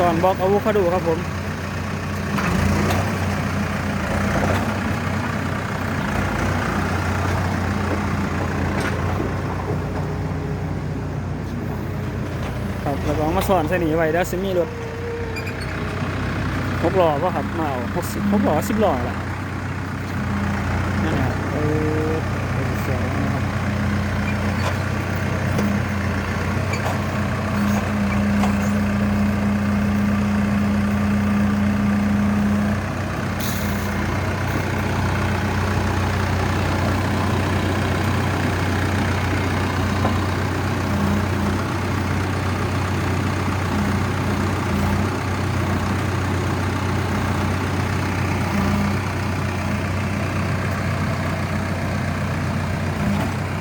สอนบอกอะโวคาโดครับผมครับแล้วก็เอามาสอนใส่หนีไว้แล้วซิมีรถหกล้อป่ะครับมาเอาหกสิบหกล้อสิบล้อแหละนั่นแหละครับเออเป็นเสียงนะครับ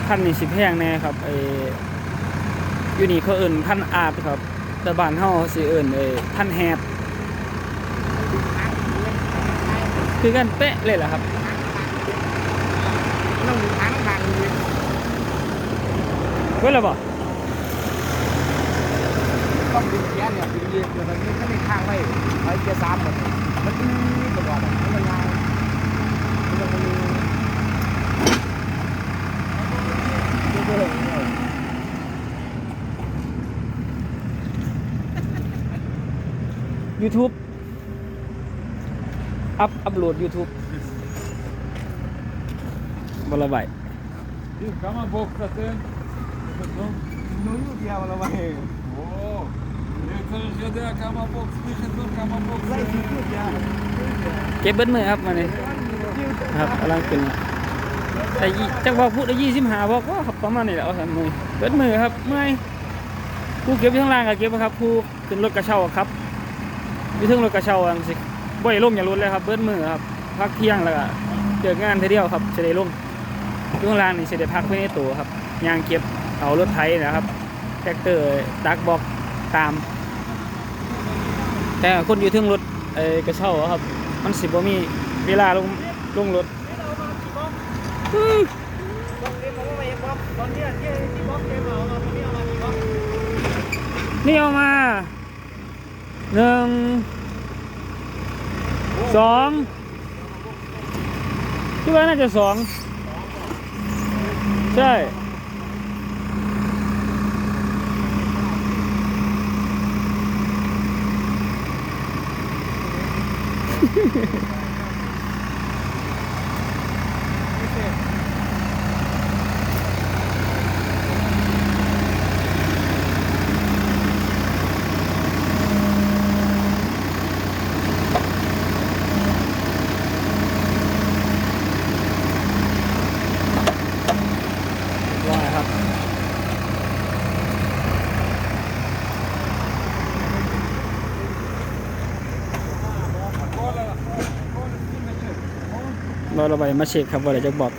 พันนี่สิแพงแน่ครับไออยู่นี่เขาเอิ่นพันอาบครับ แต่บ้านเฮาสิเอิ่นไอพันแฮบคือกันเป๊ะเลยเหรอครับต้องมีทางทางเว้ยแล้วบ่ต้องดึงแขนเนี่ยดึงเยียบเดี๋ยวมันมีข้างในข้างไว้ไว้เกียร์สามหมดมันอือตลอดมันยาวมันยังมีเรื่อยๆเนี่ย ยูทูบอัพอัพโหลด YouTube บละใบ Du, kan man boxa sen? Åh, หนูอยู่เดียวเราไว้ utan att där kan man boxa, vilket då kan man ไล่ boxa? ทิ้งอยู่เดียวเก็บเบิดมือครับมาเนี่ยครับกำลังเป็นแต่ยี่จังว่าพูดได้ยี่สิบห้าบอกว่าครับประมาณนี้แหละเอาสามมือเบิดมือครับเมื่อยผู้เก็บอยู่ข้างล่างก็เก็ อยู่เทึงรถกระเช้าอันสิบ่ได้ลงอย่าลดเลยครับเบิดมือครับพักเที่ยงแล้วก็เจองานทีเดียวครับจะได้ลงอยู่ข้างล่างนี่จะได้พักไว้ในตัวครับยางเก็บเอารถไถนะครับแท็กเตอร์ดักบอกตาม แต่คนอยู่เทึงรถเอ่อกระเช้าครับ มันสิบ่มีเวลาลงลงรถอื้อต้องรียกว่าไปบล็อกตอนนี้ที่ที่บล็อกเกมเอาตอนนี้เอามา หนึ่งสองคิดว่าน่าจะสองใช่ว่ เราเราไปมาเช็คครับว่าเราจะบอก